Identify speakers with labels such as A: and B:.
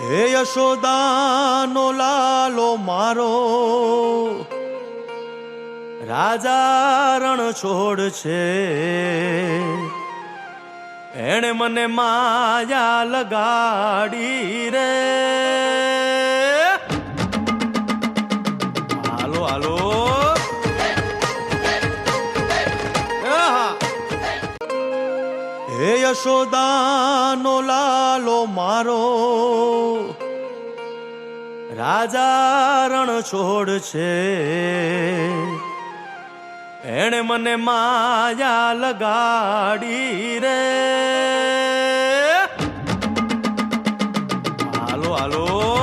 A: હે યશોદાનો લાલો મારો, રાજા રણ છોડ છે. એણે મને માયા લગાડી રે. હાલો હાલો. હે યશોદાનો વાલો મારો. રાજા રણ છોડ છે. એણે મને માયા લગાડી રે. હાલો હાલો.